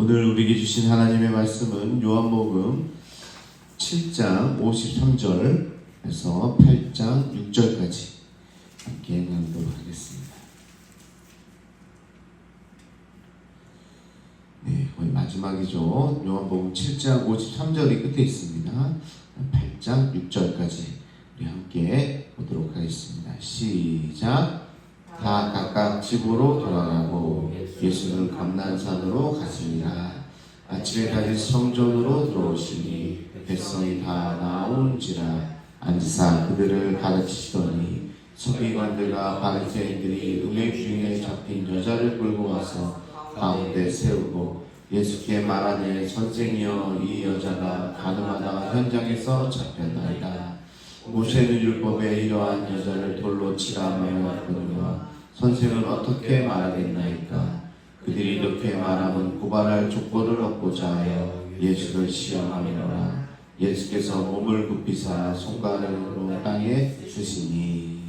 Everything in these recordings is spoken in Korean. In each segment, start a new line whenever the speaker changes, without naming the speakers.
오늘 우리에게 주신 하나님의 말씀은 요한복음 7장 53절에서 8장 6절까지 함께 나누도록 하겠습니다. 네, 거의 마지막이죠. 요한복음 7장 53절이 끝에 있습니다. 8장 6절까지 우리 함께 보도록 하겠습니다. 시작. 다 각각 집으로 돌아가고 예수는 감난산으로 가시니라. 아침에 다시 성전으로 들어오시니 백성이 다 나온지라 앉으사 그들을 가르치시더니 서기관들과 바리새인들이 음행 중에 잡힌 여자를 끌고 와서 가운데 세우고 예수께 말하되 선생이여 이 여자가 가늠하다 현장에서 잡혔나이다. 모세는 율법에 이러한 여자를 돌로 치라 말하거니와 선생은 어떻게 말하겠나이까 그들이 이렇게 말하면 고발할 족보를 얻고자 하여 예수를 시험하리라 예수께서 몸을 굽히사 손가락으로 땅에 쓰시니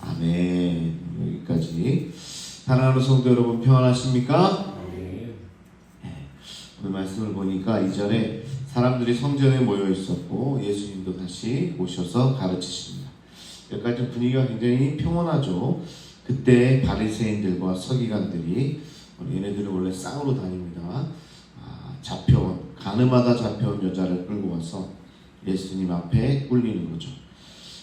아멘 여기까지 사랑하는 성도 여러분 평안하십니까? 오늘 말씀을 보니까 이전에 사람들이 성전에 모여 있었고 예수님도 다시 오셔서 가르치십니다. 여기까지 분위기가 굉장히 평온하죠. 그때 바리새인들과 서기관들이 얘네들은 원래 쌍으로 다닙니다. 아, 잡혀온 가늠하다 잡혀온 여자를 끌고 와서 예수님 앞에 꿀리는 거죠.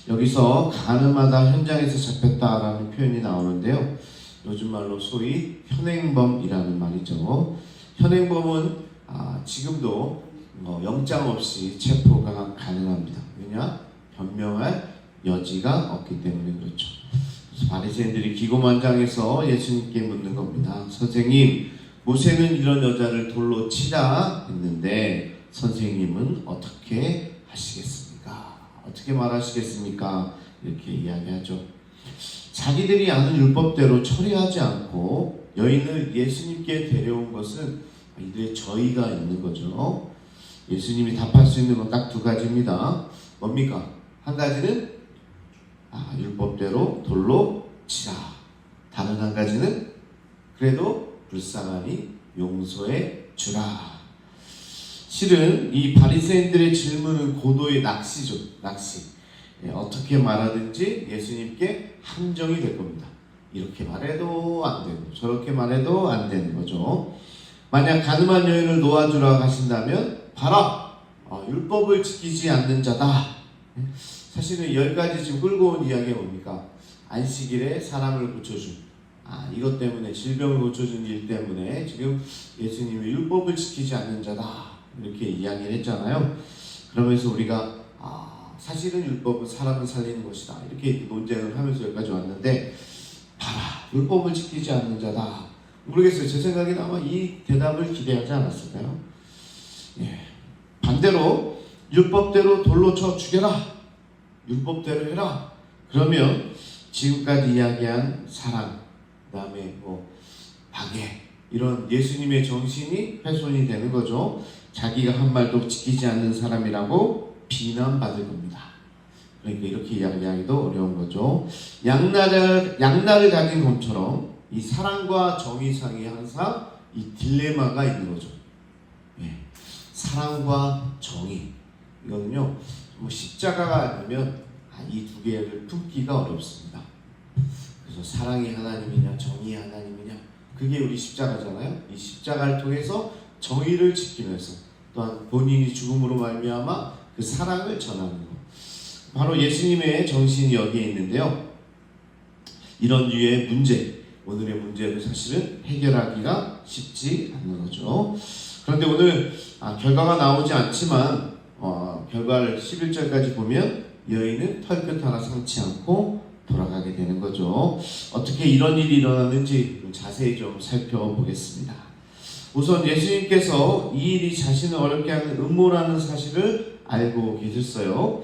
여기서 가늠하다 현장에서 잡혔다라는 표현이 나오는데요. 요즘 말로 소위 현행범이라는 말이죠. 현행범은 아, 지금도 뭐 영장 없이 체포가 가능합니다. 왜냐? 변명할 여지가 없기 때문에 그렇죠. 바리새인들이 기고만장해서 예수님께 묻는 겁니다. 선생님, 모세는 이런 여자를 돌로 치라 했는데 선생님은 어떻게 하시겠습니까? 어떻게 말하시겠습니까? 이렇게 이야기하죠. 자기들이 아는 율법대로 처리하지 않고 여인을 예수님께 데려온 것은 이들의 저희가 있는 거죠. 예수님이 답할 수 있는 건 딱 두 가지입니다. 뭡니까? 한 가지는 아, 율법대로 돌로 치라. 다른 한 가지는 그래도 불쌍하니 용서해 주라. 실은 이 바리새인들의 질문은 고도의 낚시죠. 낚시. 예, 어떻게 말하든지 예수님께 함정이 될 겁니다. 이렇게 말해도 안 되고 저렇게 말해도 안 되는 거죠. 만약 가늠한 여인을 놓아주라 하신다면 봐라 어, 율법을 지키지 않는 자다. 예? 사실은 열 가지 지금 끌고 온 이야기가 뭡니까? 안식일에 사람을 고쳐준 아 이것 때문에 질병을 고쳐준 일 때문에 지금 예수님이 율법을 지키지 않는 자다 이렇게 이야기를 했잖아요. 그러면서 우리가 아 사실은 율법은 사람을 살리는 것이다 이렇게 논쟁을 하면서 여기까지 왔는데 봐라 율법을 지키지 않는 자다 모르겠어요. 제 생각에는 아마 이 대답을 기대하지 않았을까요? 예. 반대로 율법대로 돌로 쳐 죽여라. 율법대로 해라. 그러면 지금까지 이야기한 사랑, 그 다음에 뭐 방해 이런 예수님의 정신이 훼손이 되는 거죠. 자기가 한 말도 지키지 않는 사람이라고 비난받을 겁니다. 그러니까 이렇게 이야기하기도 어려운 거죠. 양날을 양날을 가진 검처럼 이 사랑과 정의상이 항상 이 딜레마가 있는 거죠. 예. 사랑과 정의 이거는요 뭐 십자가가 아니면 아, 이두 개를 품기가 어렵습니다. 그래서 사랑이 하나님이냐 정의 하나님이냐 그게 우리 십자가잖아요. 이 십자가를 통해서 정의를 지키면서 또한 본인이 죽음으로 말미암아 그 사랑을 전하는 것. 바로 예수님의 정신이 여기에 있는데요. 이런 류의 문제, 오늘의 문제도 사실은 해결하기가 쉽지 않는 거죠. 그런데 오늘 아, 결과가 나오지 않지만 어, 결과를 11절까지 보면 여인은 털끝 하나 상치 않고 돌아가게 되는 거죠. 어떻게 이런 일이 일어났는지 좀 자세히 좀 살펴보겠습니다. 우선 예수님께서 이 일이 자신을 어렵게 하는 음모라는 사실을 알고 계셨어요.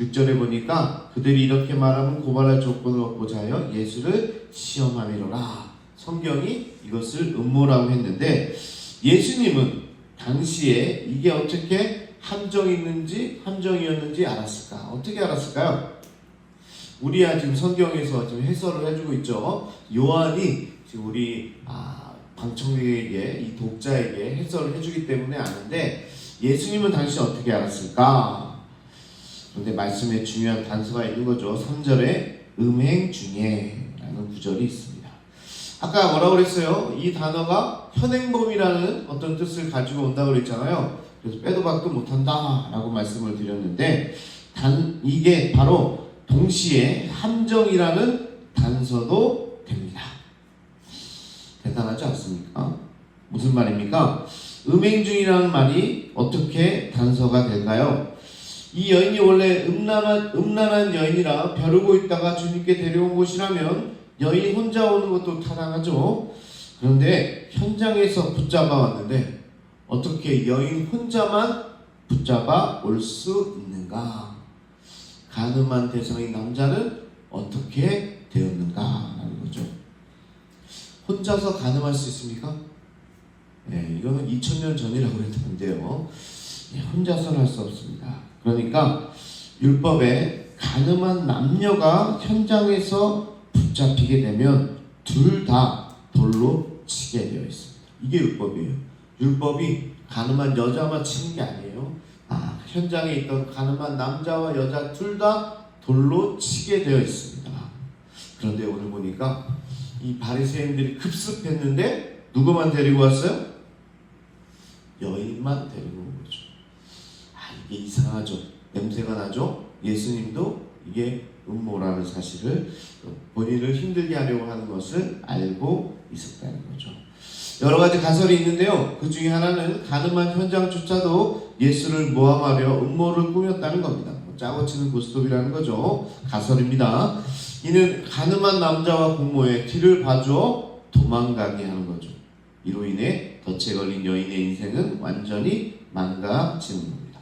6절에 보니까 그들이 이렇게 말하면 고발할 조건을 얻고자 하여 예수를 시험하미로라. 성경이 이것을 음모라고 했는데 예수님은 당시에 이게 어떻게 함정이 있는지 함정이었는지 알았을까? 어떻게 알았을까요? 우리야 지금 성경에서 지금 해설을 해주고 있죠. 요한이 지금 우리 아, 방청객에게 이 독자에게 해설을 해주기 때문에 아는데 예수님은 당시 어떻게 알았을까? 그런데 말씀에 중요한 단서가 있는 거죠. 3절에 음행 중에 라는 구절이 있습니다. 아까 뭐라고 그랬어요? 이 단어가 현행범이라는 어떤 뜻을 가지고 온다고 그랬잖아요. 그래서 빼도 박도 못한다 라고 말씀을 드렸는데 단 이게 바로 동시에 함정이라는 단서도 됩니다. 대단하지 않습니까? 무슨 말입니까? 음행 중이라는 말이 어떻게 단서가 될까요? 이 여인이 원래 음란한, 음란한 여인이라 벼르고 있다가 주님께 데려온 곳이라면 여인 혼자 오는 것도 타당하죠. 그런데 현장에서 붙잡아 왔는데 어떻게 여인 혼자만 붙잡아 올 수 있는가? 가늠한 대상인 남자는 어떻게 되었는가 라는 거죠. 혼자서 가늠할 수 있습니까? 네, 이거는 2000년 전이라고 그랬는데요. 예, 혼자서는 할 수 없습니다. 그러니까 율법에 가늠한 남녀가 현장에서 붙잡히게 되면 둘 다 돌로 치게 되어 있습니다. 이게 율법이에요. 율법이 가늠한 여자만 치는 게 아니에요. 아, 현장에 있던 가늠한 남자와 여자 둘 다 돌로 치게 되어 있습니다. 그런데 오늘 보니까 이 바리새인들이 급습했는데 누구만 데리고 왔어요? 여인만 데리고 온 거죠. 아 이게 이상하죠. 냄새가 나죠. 예수님도 이게 음모라는 사실을 본인을 힘들게 하려고 하는 것을 알고 있었다는 거죠. 여러 가지 가설이 있는데요. 그 중에 하나는 가늠한 현장조차도 예수를 모함하려 음모를 꾸몄다는 겁니다. 뭐 짜고 치는 고스톱이라는 거죠. 가설입니다. 이는 가늠한 남자와 공모에 뒤를 봐줘 도망가게 하는 거죠. 이로 인해 덫에 걸린 여인의 인생은 완전히 망가지는 겁니다.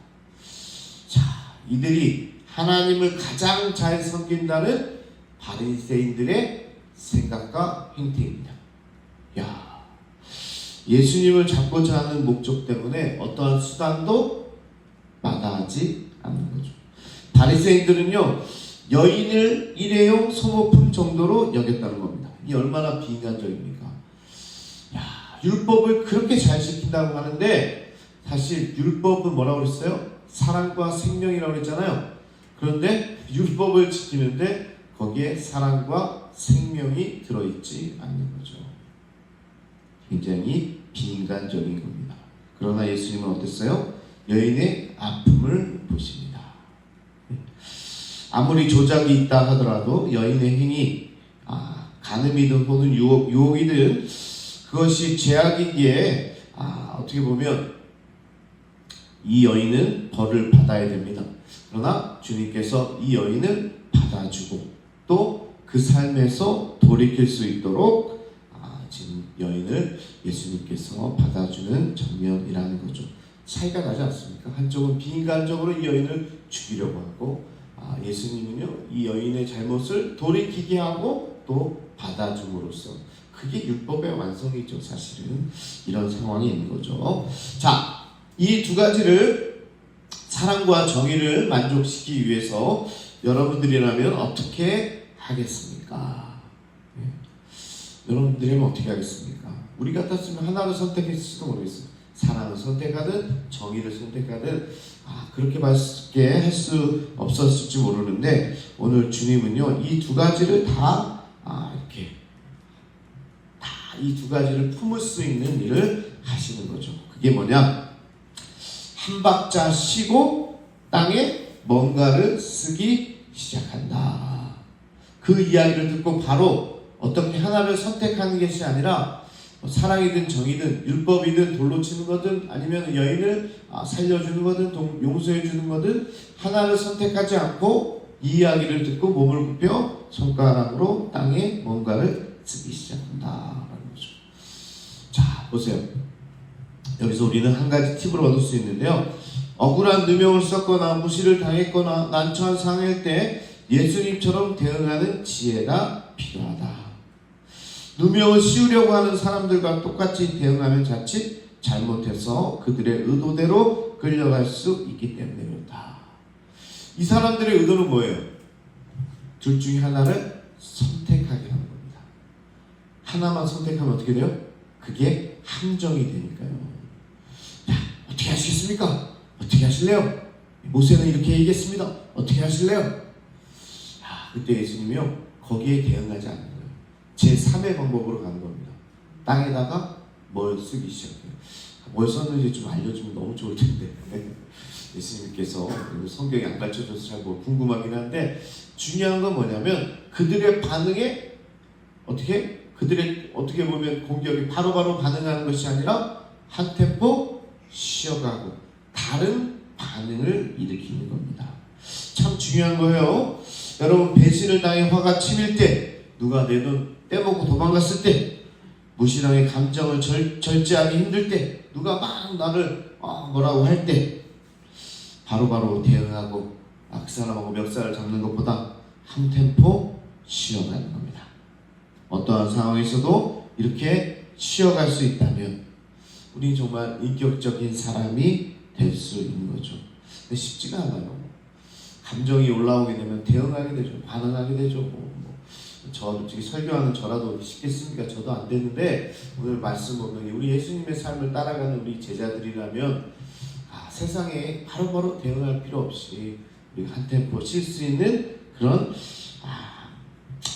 자, 이들이 하나님을 가장 잘 섬긴다는 바리새인들의 생각과 행태입니다. 야, 예수님을 잡고자 하는 목적 때문에 어떠한 수단도 마다하지 않는 거죠. 바리새인들은요 여인을 일회용 소모품 정도로 여겼다는 겁니다. 이 얼마나 비인간적입니까? 야, 율법을 그렇게 잘 지킨다고 하는데 사실 율법은 뭐라고 그랬어요? 사랑과 생명이라고 그랬잖아요. 그런데 율법을 지키는데 거기에 사랑과 생명이 들어있지 않는 거죠. 굉장히 비인간적인 겁니다. 그러나 예수님은 어땠어요? 여인의 아픔을 보십니다. 아무리 조작이 있다 하더라도 여인의 행위, 아, 간음이든 혹은 유혹, 유혹이든 그것이 죄악이기에 아, 어떻게 보면 이 여인은 벌을 받아야 됩니다. 그러나 주님께서 이 여인을 받아주고 또 그 삶에서 돌이킬 수 있도록 예수님께서 받아주는 장면이라는 거죠. 차이가 나지 않습니까? 한쪽은 비인간적으로 이 여인을 죽이려고 하고 아, 예수님은요 이 여인의 잘못을 돌이키게 하고 또 받아줌으로써 그게 율법의 완성이죠 사실은 이런 상황이 있는 거죠 자 이 두 가지를 사랑과 정의를 만족시키기 위해서 여러분들이라면 어떻게 하겠습니까 예. 여러분들이면 어떻게 하겠습니까 우리 같았으면 하나를 선택했을지도 모르겠어요 사랑을 선택하든 정의를 선택하든 아, 그렇게 맞게 할 수 없었을지 모르는데 오늘 주님은요 이 두 가지를 다 아, 이렇게 다 이 두 가지를 품을 수 있는 일을 하시는 거죠. 그게 뭐냐? 한 박자 쉬고 땅에 뭔가를 쓰기 시작한다. 그 이야기를 듣고 바로 어떻게 하나를 선택하는 것이 아니라 뭐 사랑이든 정이든 율법이든 돌로 치는 거든 아니면 여인을 아, 살려주는 거든 동- 용서해 주는 거든 하나를 선택하지 않고 이 이야기를 듣고 몸을 굽혀 손가락으로 땅에 뭔가를 쓰기 시작한다 라는 거죠. 자 보세요. 여기서 우리는 한 가지 팁을 얻을 수 있는데요. 억울한 누명을 썼거나 무시를 당했거나 난처한 상황일 때 예수님처럼 대응하는 지혜가 필요하다. 누명을 씌우려고 하는 사람들과 똑같이 대응하면 자칫 잘못해서 그들의 의도대로 끌려갈 수 있기 때문에 그렇다. 이 사람들의 의도는 뭐예요? 둘 중에 하나를 선택하게 하는 겁니다. 하나만 선택하면 어떻게 돼요? 그게 함정이 되니까요. 자, 어떻게 하시겠습니까? 어떻게 하실래요? 모세는 이렇게 얘기했습니다. 어떻게 하실래요? 아, 그때 예수님이요 거기에 대응하지 거예요. 제 3의 방법으로 가는 겁니다. 땅에다가 뭘 쓰기 시작해요. 뭘 썼는지 좀 알려주면 너무 좋을 텐데 예수님께서 성경이 안 가르쳐줘서 잘 뭐 궁금하긴 한데 중요한 건 뭐냐면 그들의 반응에 어떻게 그들의 어떻게 보면 공격이 바로바로 반응하는 것이 아니라 한 템포 쉬어가고 다른 반응을 일으키는 겁니다. 참 중요한 거예요. 여러분 배신을 당해 화가 치밀 때 누가 내돈 떼먹고 도망갔을 때 무신앙의 감정을 절, 절제하기 힘들 때 누가 막 나를 어, 뭐라고 할 때 바로바로 대응하고 아, 그 사람하고 멱살을 잡는 것보다 한 템포 쉬어가는 겁니다. 어떠한 상황에서도 이렇게 쉬어갈 수 있다면 우리 정말 인격적인 사람이 될 수 있는 거죠. 근데 쉽지가 않아요. 감정이 올라오게 되면 대응하게 되죠. 반응하게 되죠. 뭐, 뭐. 저 솔직히 설교하는 저라도 쉽겠습니까? 저도 안 되는데 오늘 말씀 보면 우리 예수님의 삶을 따라가는 우리 제자들이라면 아, 세상에 바로바로 대응할 필요 없이 우리가 한 템포 쉴수 있는 그런 아,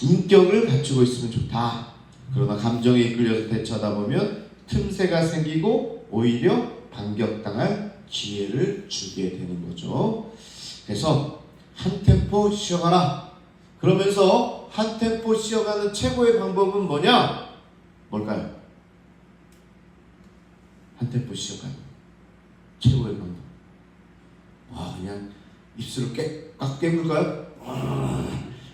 인격을 갖추고 있으면 좋다. 그러나 감정에 이끌려서 대처하다 보면 틈새가 생기고 오히려 반격당할 기회를 주게 되는 거죠. 그래서 한 템포 쉬어가라. 그러면서 한 템포 쉬어가는 최고의 방법은 뭐냐? 뭘까요? 한 템포 쉬어가는 최고의 방법. 와 그냥 입술을 깨, 꽉 깨물까요? 아,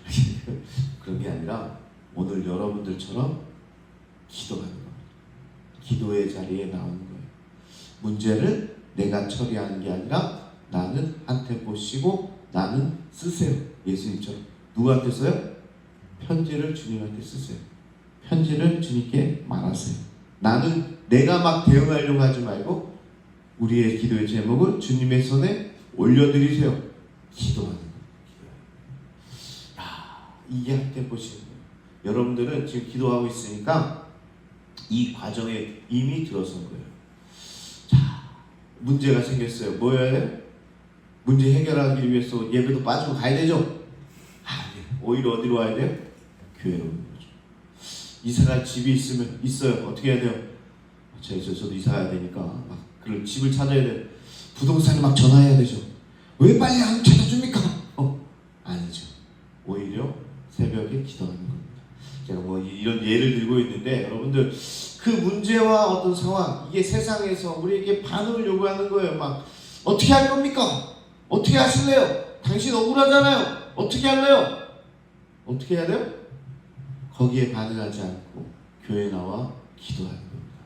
그런 게 아니라 오늘 여러분들처럼 기도하는 겁니다. 기도의 자리에 나오는 거예요. 문제를 내가 처리하는 게 아니라 나는 한 템포 쉬고 나는 쓰세요. 예수님처럼. 누구한테 써요? 편지를 주님한테 쓰세요. 편지를 주님께 말하세요. 나는 내가 막 대응하려고 하지 말고 우리의 기도의 제목은 주님의 손에 올려드리세요. 기도하는 거예요. 야, 이게 한 템포 쉬는 거예요. 여러분들은 지금 기도하고 있으니까 이 과정에 이미 들어선 거예요. 자, 문제가 생겼어요. 돼요? 문제 해결하기 위해서 예배도 빠지고 가야 되죠? 아니, 오히려 어디로 와야 돼요? 교회로 오는 거죠. 이사갈 집이 있으면 있어요. 어떻게 해야 돼요? 저, 저, 저도 이사 가야 되니까 막 그걸 집을 찾아야 돼요. 부동산에 막 전화해야 되죠. 왜 빨리 안 찾아줍니까? 어, 아니죠. 오히려 새벽에 기도하는 겁니다. 제가 뭐 이런 예를 들고 있는데 여러분들 그 문제와 어떤 상황 이게 세상에서 우리에게 반응을 요구하는 거예요. 막 어떻게 할 겁니까? 어떻게 하실래요? 당신 억울하잖아요. 어떻게 할래요? 어떻게 해야 돼요? 거기에 반응하지 않고 교회 나와 기도하는 겁니다.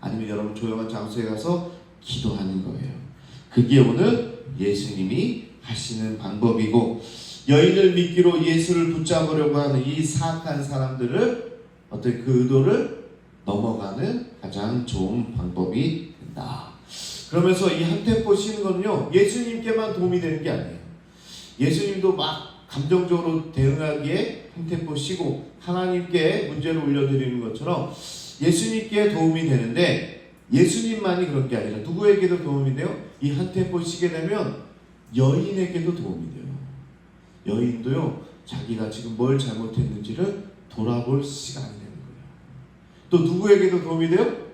아니면 여러분 조용한 장소에 가서 기도하는 거예요. 그게 오늘 예수님이 하시는 방법이고 여인을 믿기로 예수를 붙잡으려고 하는 이 사악한 사람들을 어떤 그 의도를 넘어가는 가장 좋은 방법이 된다. 그러면서 이한 템포 쉬는 거는요 예수님께만 도움이 되는 게 아니에요. 예수님도 막 감정적으로 대응하기에 한 템포 쉬고 하나님께 문제를 올려드리는 것처럼 예수님께 도움이 되는데 예수님만이 그런 게 아니라 누구에게도 도움이 돼요? 이 한 템포 쉬게 되면 여인에게도 도움이 돼요. 여인도요 자기가 지금 뭘 잘못했는지를 돌아볼 시간이 되는 거예요. 또 누구에게도 도움이 돼요?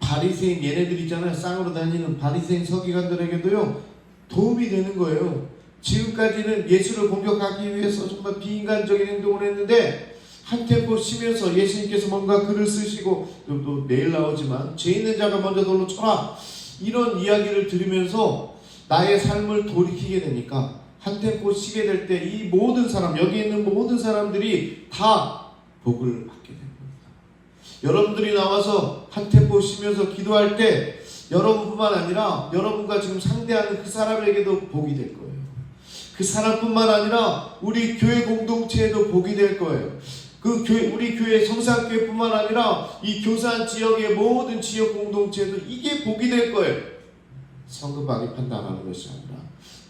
바리새인 얘네들 있잖아요. 쌍으로 다니는 바리새인 서기관들에게도요 도움이 되는 거예요. 지금까지는 예수를 공격하기 위해서 정말 비인간적인 행동을 했는데 한 템포 쉬면서 예수님께서 뭔가 글을 쓰시고 또, 또 내일 나오지만 죄 있는 자가 먼저 돌로 쳐라 이런 이야기를 들으면서 나의 삶을 돌이키게 되니까 한 템포 쉬게 될 때 이 모든 사람 여기 있는 모든 사람들이 다 복을 받게 됩니다. 여러분들이 나와서 한 템포 쉬면서 기도할 때 여러분뿐만 아니라 여러분과 지금 상대하는 그 사람에게도 복이 될 거예요. 그 사람뿐만 아니라 우리 교회 공동체에도 복이 될 거예요. 그 교회, 우리 교회 성산교회뿐만 아니라 이 교산 지역의 모든 지역 공동체도 이게 복이 될 거예요. 성급하게 판단하는 것이 아니라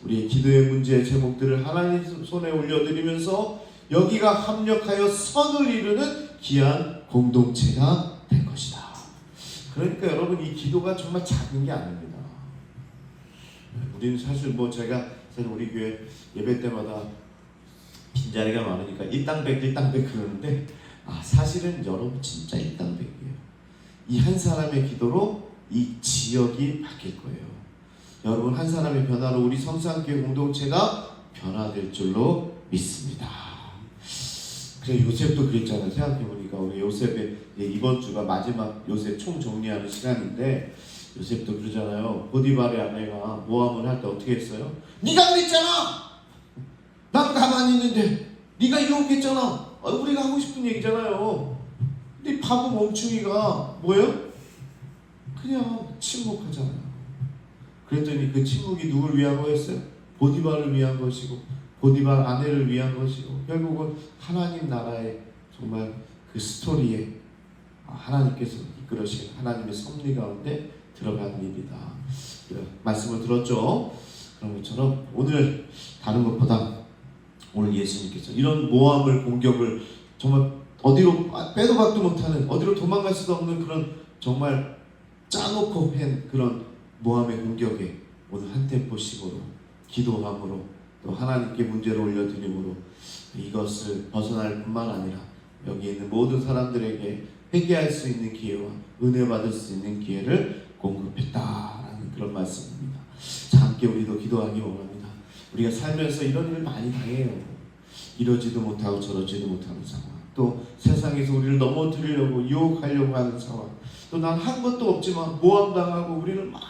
우리의 기도의 문제의 제목들을 하나님 손에 올려드리면서 여기가 합력하여 선을 이루는 귀한 공동체가 될 것이다. 그러니까 여러분 이 기도가 정말 작은 게 아닙니다. 우리는 사실 뭐 제가 사실 우리 교회 예배 때마다 빈자리가 많으니까 일당백 일당백 그러는데 아 사실은 여러분 진짜 일당백이에요. 이 한 사람의 기도로 이 지역이 바뀔 거예요. 여러분 한 사람의 변화로 우리 성산교회 공동체가 변화될 줄로 믿습니다. 그래 요셉도 그랬잖아요. 생각해 보니까 우리 요셉의 이번 주가 마지막 요셉 총 정리하는 시간인데 요셉도 그러잖아요. 보디발의 아내가 모함을 할 때 어떻게 했어요? 네가 그랬잖아. 난 가만히 있는데 네가 유혹했잖아. 어, 우리가 하고 싶은 얘기잖아요. 근데 이 바보 멍충이가 뭐예요? 그냥 침묵하잖아요. 그랬더니 그 침묵이 누굴 위한 거였어요? 보디발을 위한 것이고 보디발 아내를 위한 것이고 결국은 하나님 나라의 정말 그 스토리에 하나님께서 이끌으신 하나님의 섭리 가운데 들어간 일이다. 말씀을 들었죠. 그런 것처럼 오늘 다른 것보다 오늘 예수님께서 이런 모함을 공격을 정말 어디로 빼도 박도 못하는 어디로 도망갈 수도 없는 그런 정말 짜놓고 한 그런 모함의 공격에 오늘 한 템포씩으로 기도함으로 또 하나님께 문제를 올려드림으로 이것을 벗어날 뿐만 아니라 여기 있는 모든 사람들에게 회개할 수 있는 기회와 은혜 받을 수 있는 기회를 공급했다라는 그런 말씀입니다. 자, 함께 우리도 기도하기 원합니다. 우리가 살면서 이런 일을 많이 당해요. 이러지도 못하고 저러지도 못하는 상황. 또 세상에서 우리를 넘어뜨리려고 유혹하려고 하는 상황. 또 난 한 것도 없지만 모함당하고 우리를 막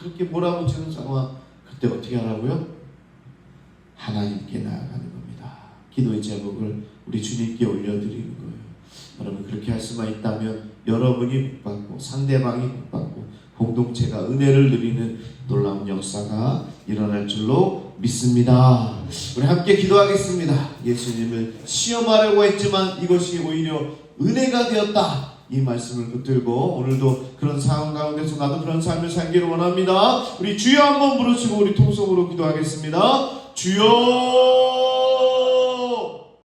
그렇게 몰아붙이는 상황. 그때 어떻게 하라고요? 하나님께 나아가는 겁니다. 기도의 제목을 우리 주님께 올려드리는 거예요. 여러분 그렇게 할 수만 있다면 여러분이 복받고 상대방이 복받고 공동체가 은혜를 누리는 놀라운 역사가 일어날 줄로 믿습니다. 우리 함께 기도하겠습니다. 예수님을 시험하려고 했지만 이것이 오히려 은혜가 되었다. 이 말씀을 붙들고 오늘도 그런 상황 가운데서 나도 그런 삶을 살기를 원합니다. 우리 주여 한번 부르시고 우리 통성으로 기도하겠습니다. 주여